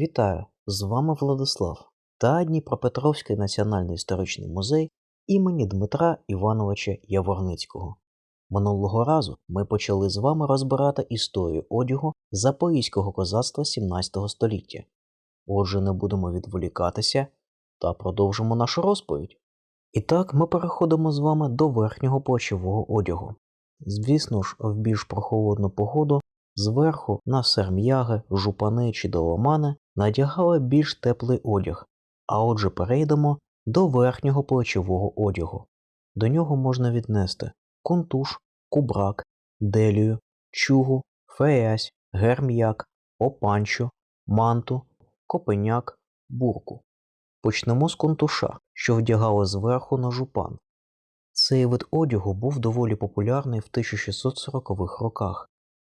Вітаю! З вами Владислав та Дніпропетровський національний історичний музей імені Дмитра Івановича Яворницького. Минулого разу ми почали з вами розбирати історію одягу запорізького козацтва 17 століття. Отже, не будемо відволікатися та продовжимо нашу розповідь. І так ми переходимо з вами до верхнього плечового одягу. Звісно ж, в більш прохолодну погоду зверху на серм'яги, жупани чи доломани надягали більш теплий одяг, а отже перейдемо до верхнього плечового одягу. До нього можна віднести кунтуш, кубрак, делію, чугу, феясь, герм'як, опанчо, манту, копеняк, бурку. Почнемо з кунтуша, що вдягали зверху на жупан. Цей вид одягу був доволі популярний в 1640-х роках.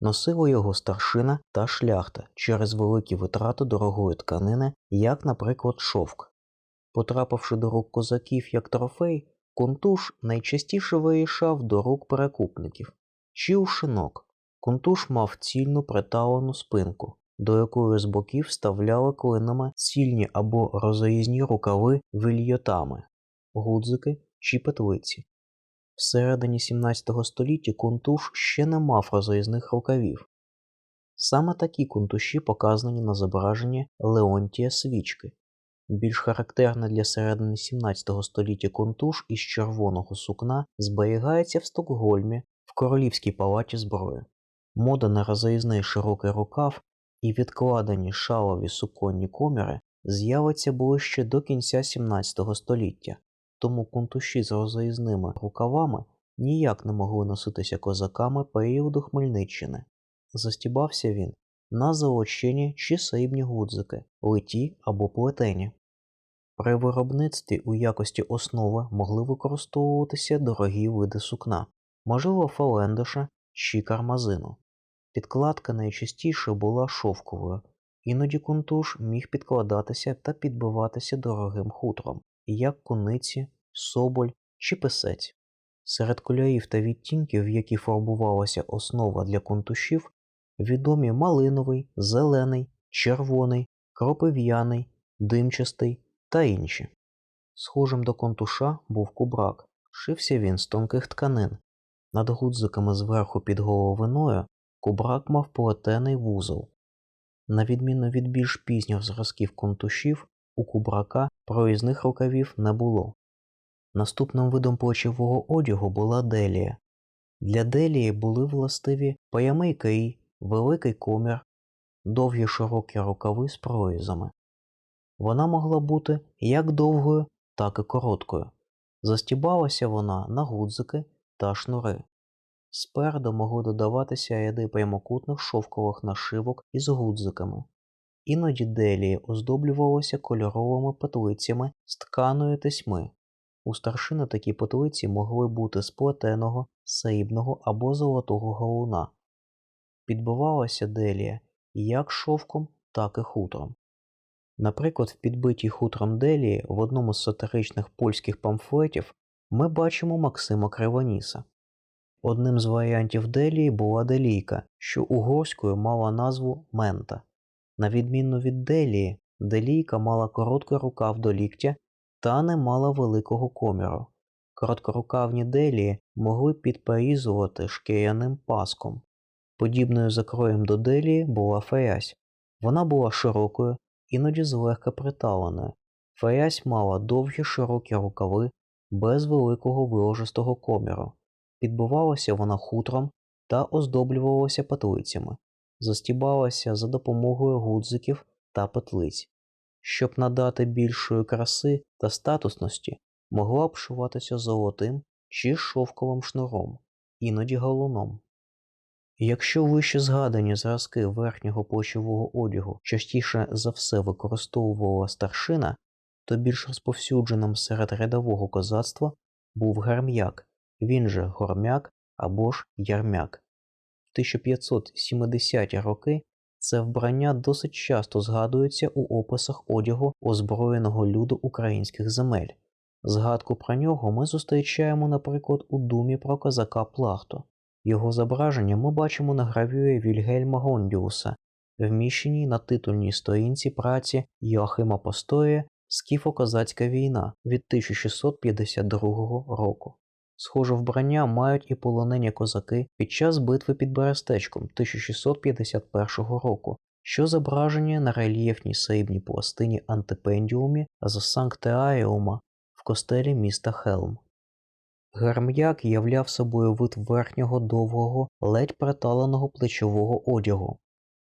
Носили його старшина та шляхта через великі витрати дорогої тканини, як, наприклад, шовк. Потрапивши до рук козаків як трофей, кунтуш найчастіше виїжджав до рук перекупників чи у шинок. Кунтуш мав цільну приталену спинку, до якої з боків вставляли клинами цільні або розрізні рукави вільйотами, гудзики чи петлиці. Всередині 17 століття кунтуш ще не мав розрізних рукавів. Саме такі кунтуші показані на зображенні Леонтія свічки. Більш характерна для середини 17 століття кунтуш із червоного сукна зберігається в Стокгольмі в Королівській палаті зброї. Мода на розрізний широкий рукав і відкладені шалові суконні коміри з'явиться ближче до кінця 17 століття тому кунтуші з розрізними рукавами ніяк не могли носитися козаками періоду Хмельниччини. Застібався він на золочені чи срібні гудзики, литі або плетені. При виробництві у якості основи могли використовуватися дорогі види сукна, можливо, фалендиша чи кармазину. Підкладка найчастіше була шовковою, іноді кунтуш міг підкладатися та підбиватися дорогим хутром як куниці, соболь чи писець. Серед кольорів та відтінків, в які фарбувалася основа для кунтушів, відомі малиновий, зелений, червоний, кропив'яний, димчастий та інші. Схожим до контуша був кубрак, шився він з тонких тканин. Над гудзиками зверху під головиною кубрак мав плетений вузол. На відміну від більш пізніх зразків контушів, у кубрака проїзних рукавів не було. Наступним видом плечового одягу була делія. Для делії були властиві прямий крій, великий комір, довгі широкі рукави з прорізами. Вона могла бути як довгою, так і короткою. Застібалася вона на гудзики та шнури. Спереду могли додаватися ряди прямокутних шовкових нашивок із гудзиками. Іноді делії оздоблювалися кольоровими петлицями з тканої тесьми. У старшини такі петлиці могли бути з плетеного, срібного або золотого галуна. Підбивалася делія як шовком, так і хутром. Наприклад, в підбитій хутром делії в одному з сатиричних польських памфлетів ми бачимо Максима Кривоніса. Одним з варіантів делії була делійка, що угорською мала назву мента. На відміну від делії, делійка мала короткий рукав до ліктя та не мала великого коміру. Короткорукавні делії могли підперізувати шкіряним паском. Подібною закроєм до делії була феясь. Вона була широкою, іноді злегка приталеною. Феясь мала довгі широкі рукави без великого виложистого коміру. Підбивалася вона хутром та оздоблювалася петлицями застібалася за допомогою гудзиків та петлиць. Щоб надати більшої краси та статусності, могла обшиватися золотим чи шовковим шнуром, іноді галуном. Якщо вище згадані зразки верхнього плечового одягу частіше за все використовувала старшина, то більш розповсюдженим серед рядового козацтва був гарм'як, він же гормяк або ж ярмяк. 1570-ті роки це вбрання досить часто згадується у описах одягу озброєного люду українських земель. Згадку про нього ми зустрічаємо, наприклад, у думі про козака Плахту. Його зображення ми бачимо на гравюрі Вільгельма Гондіуса вміщеній на титульній сторінці праці Йоахима Постої Скіфо-козацька війна від 1652 року. Схоже вбрання мають і полонені козаки під час битви під Берестечком 1651 року, що зображені на рельєфній срібній пластині антипендіумі з Санктеаріума в костелі міста Хелм. Герм'як являв собою вид верхнього довгого, ледь приталеного плечового одягу.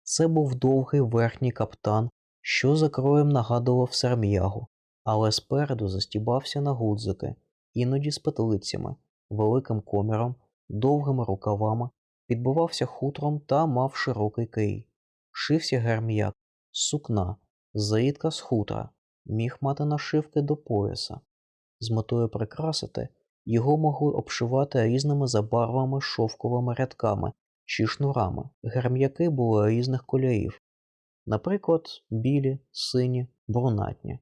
Це був довгий верхній каптан, що за кроєм нагадував серм'ягу, але спереду застібався на гудзики, іноді з петлицями, великим коміром, довгими рукавами, підбивався хутром та мав широкий кий. Шився герм'як сукна, зрідка з хутра, міг мати нашивки до пояса. З метою прикрасити його могли обшивати різними забарвами шовковими рядками чи шнурами. Герм'яки були різних кольорів, наприклад, білі, сині, брунатні.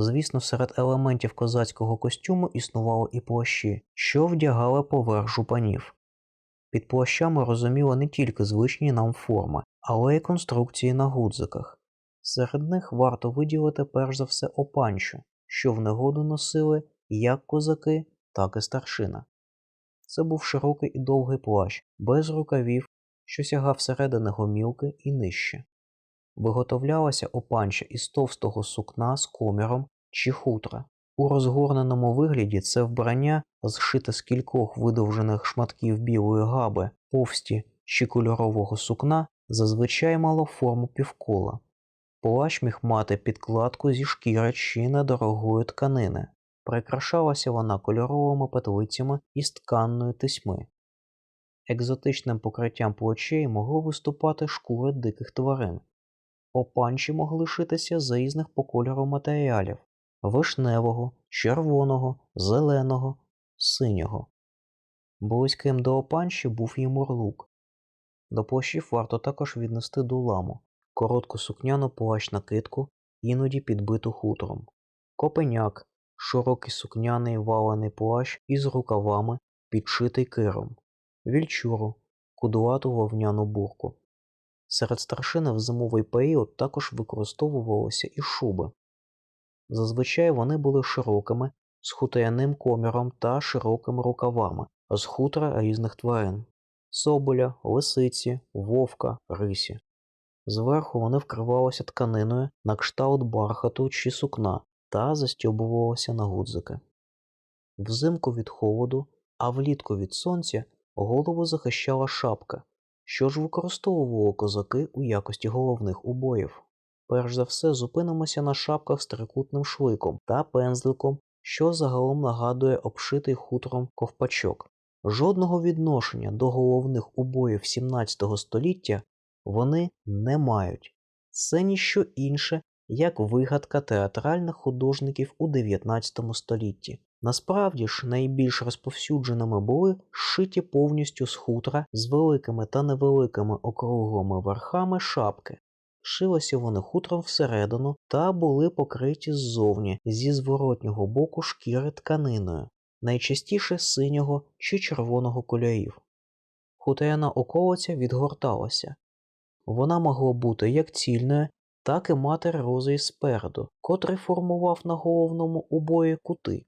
Звісно, серед елементів козацького костюму існували і плащі, що вдягали поверх жупанів. Під плащами розуміли не тільки звичні нам форми, але й конструкції на гудзиках. Серед них варто виділити перш за все опанчу, що в негоду носили як козаки, так і старшина. Це був широкий і довгий плащ, без рукавів, що сягав середини гомілки і нижче. Виготовлялася опанча із товстого сукна з коміром чи хутра. У розгорненому вигляді це вбрання, зшите з кількох видовжених шматків білої габи, повсті чи кольорового сукна, зазвичай мало форму півкола. Плащ міг мати підкладку зі шкіри чи недорогої тканини. Прикрашалася вона кольоровими петлицями із тканної тисьми. Екзотичним покриттям плечей могло виступати шкури диких тварин. Опанчі могли шитися з різних по кольору матеріалів вишневого, червоного, зеленого, синього. Близьким до опанчі був і мурлук. До плащів варто також віднести дуламу, коротку сукняну плащ накидку, іноді підбиту хутром, копеняк, широкий сукняний валений плащ із рукавами, підшитий киром, вільчуру, кудлату вовняну бурку. Серед старшини в зимовий період також використовувалися і шуби. Зазвичай вони були широкими, з хутряним коміром та широкими рукавами з хутра різних тварин соболя, лисиці, вовка, рисі. Зверху вони вкривалися тканиною на кшталт бархату чи сукна та застьобувалися на гудзики. Взимку від холоду, а влітку від сонця голову захищала шапка, що ж використовували козаки у якості головних убоїв. Перш за все зупинимося на шапках з трикутним шликом та пензликом, що загалом нагадує обшитий хутром ковпачок. Жодного відношення до головних убоїв 17 століття вони не мають. Це ніщо інше, як вигадка театральних художників у 19 столітті. Насправді ж найбільш розповсюдженими були шиті повністю з хутра з великими та невеликими округлими верхами шапки. Шилися вони хутром всередину та були покриті ззовні зі зворотнього боку шкіри тканиною, найчастіше синього чи червоного кольорів. Хутряна околиця відгорталася. Вона могла бути як цільною, так і мати розріз спереду, котрий формував на головному убої кути.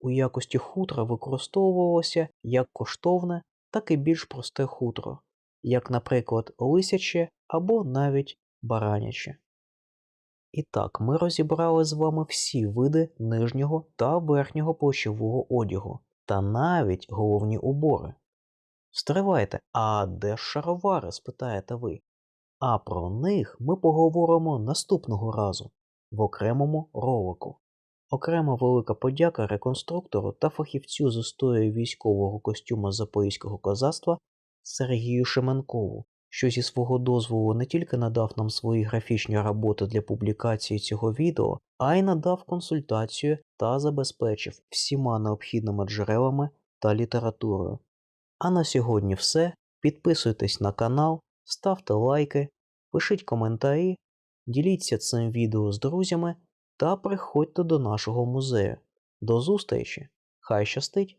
У якості хутра використовувалося як коштовне, так і більш просте хутро, як, наприклад, лисяче або навіть бараняче. І так, ми розібрали з вами всі види нижнього та верхнього плечового одягу, та навіть головні убори. Стривайте, а де ж шаровари? спитаєте ви. А про них ми поговоримо наступного разу в окремому ролику. Окрема велика подяка реконструктору та фахівцю з історії військового костюма запорізького козацтва Сергію Шеменкову, що зі свого дозволу не тільки надав нам свої графічні роботи для публікації цього відео, а й надав консультацію та забезпечив всіма необхідними джерелами та літературою. А на сьогодні все. Підписуйтесь на канал, ставте лайки, пишіть коментарі, діліться цим відео з друзями та приходьте до нашого музею. До зустрічі! Хай щастить!